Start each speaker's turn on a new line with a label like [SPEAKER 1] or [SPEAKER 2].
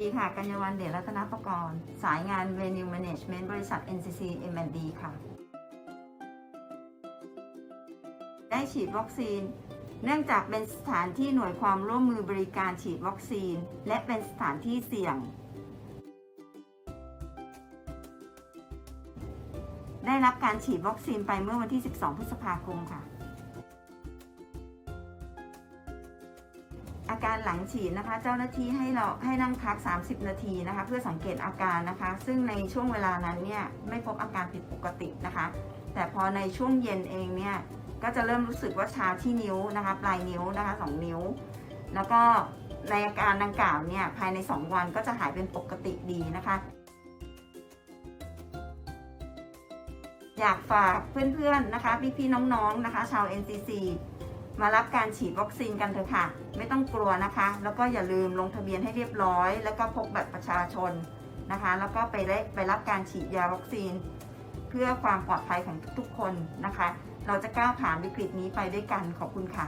[SPEAKER 1] ดีค่ะ กัญญาวันเดชรัตนประกรณ์สายงาน Venue Management บริษัท NCC M&D ค่ะ ได้ฉีดวัคซีน เนื่องจากเป็นสถานที่หน่วยความร่วมมือบริการฉีดวัคซีน และเป็นสถานที่เสี่ยง ได้รับการฉีดวัคซีนไปเมื่อวันที่ 12 พฤษภาคมค่ะ อาการหลังฉีดนะคะ เจ้าหน้าที่ให้เราให้นั่งพัก 30 นาทีนะคะ เพื่อสังเกตอาการนะคะ ซึ่งในช่วงเวลานั้นเนี่ยไม่พบอาการผิดปกตินะคะ แต่พอในช่วงเย็นเองเนี่ยก็จะเริ่มรู้สึกว่าชาที่นิ้วนะคะ ปลายนิ้วนะคะสองนิ้ว แล้วก็ในอาการดังกล่าวเนี่ยภายใน 2 วันก็จะหายเป็นปกติดีนะคะ อยากฝากเพื่อนๆนะคะพี่ๆน้องๆนะคะ ชาว NCC มารับการฉีดวัคซีนกันเถอะค่ะ ไม่ต้องกลัวนะคะ แล้วก็อย่าลืมลงทะเบียนให้เรียบร้อย แล้วก็พกบัตรประชาชนนะคะ แล้วก็ไปได้ไปรับการฉีดยาวัคซีน เพื่อความปลอดภัยของทุกๆคนนะคะ เราจะก้าวผ่านวิกฤตนี้ไปด้วยกันขอบคุณค่ะ